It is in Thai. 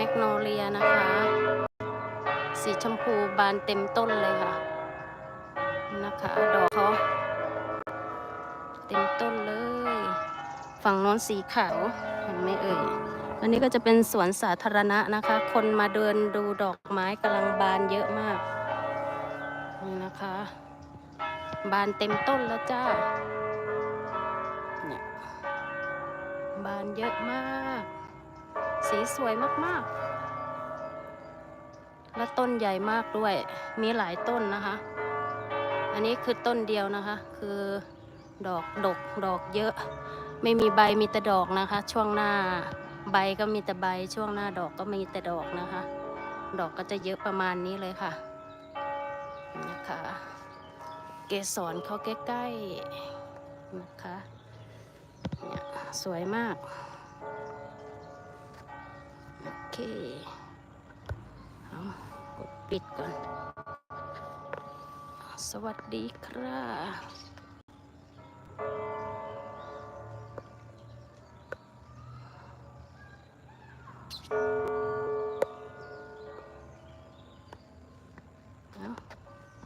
มกโนเลียนะคะ สีชมพูบานเต็มต้นเลยค่ะ นะคะ ดอกเขาเต็มต้นเลย ฝั่งโน้นสีขาวเห็นไหมเอ่ยอันนี้ก็จะเป็นสวนสาธารณะนะคะ คนมาเดินดูดอกไม้กำลังบานเยอะมากนี่นะคะ บานเต็มต้นแล้วจ้า เนี่ย บานเยอะมาก สีสวยมากๆ และต้นใหญ่มากด้วย มีหลายต้นนะคะ อันนี้คือต้นเดียวนะคะ คือดอกดกดอกเยอะ ไม่มีใบมีแต่ดอกนะคะ ช่วงหน้าใบก็มีแต่ใบ ช่วงหน้าดอกก็มีแต่ดอกนะคะ ดอกก็จะเยอะประมาณนี้เลยค่ะ นะคะ เกสรเขาใกล้ๆนะคะ เนี่ยสวยมาก เคเอากดปิดก่อน สวัสดีครับ